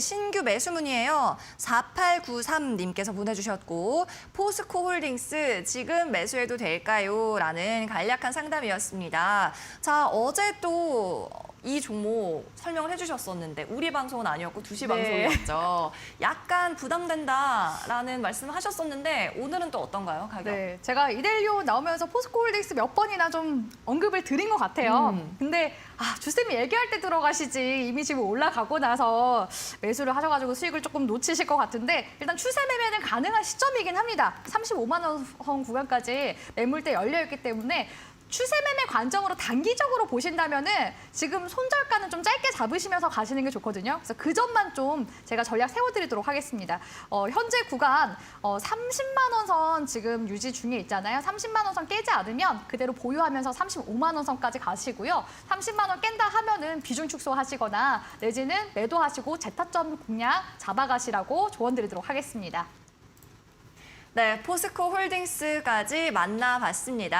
신규 매수 문의예요. 4893님께서 보내주셨고 포스코 홀딩스 지금 매수해도 될까요? 라는 간략한 상담이었습니다. 자 어제 또 이 종목 설명을 해주셨었는데 우리 방송은 아니었고 2시 네. 방송이었죠. 약간 부담된다라는 말씀하셨었는데 오늘은 또 어떤가요 가격? 네, 제가 이델리오 나오면서 포스코홀딩스 몇 번이나 좀 언급을 드린 것 같아요. 음. 근데 아, 주쌤이 얘기할 때 들어가시지 이미 지금 올라가고 나서 매수를 하셔가지고 수익을 조금 놓치실 것 같은데 일단 추세 매매는 가능한 시점이긴 합니다. 35만 원 구간까지 매물대 열려 있기 때문에 추세 매매 관점으로 단기적으로 보신다면은 지금 손절가는 좀 짧게 잡으시면서 가시는 게 좋거든요. 그래서 그 점만 좀 제가 전략 세워드리도록 하겠습니다. 어, 현재 구간 어, 30만 원 선 지금 유지 중에 있잖아요. 30만 원 선 깨지 않으면 그대로 보유하면서 35만 원 선까지 가시고요. 30만 원 깬다 하면은 비중 축소하시거나 내지는 매도하시고 재타점 공략 잡아가시라고 조언드리도록 하겠습니다. 네, 포스코 홀딩스까지 만나봤습니다.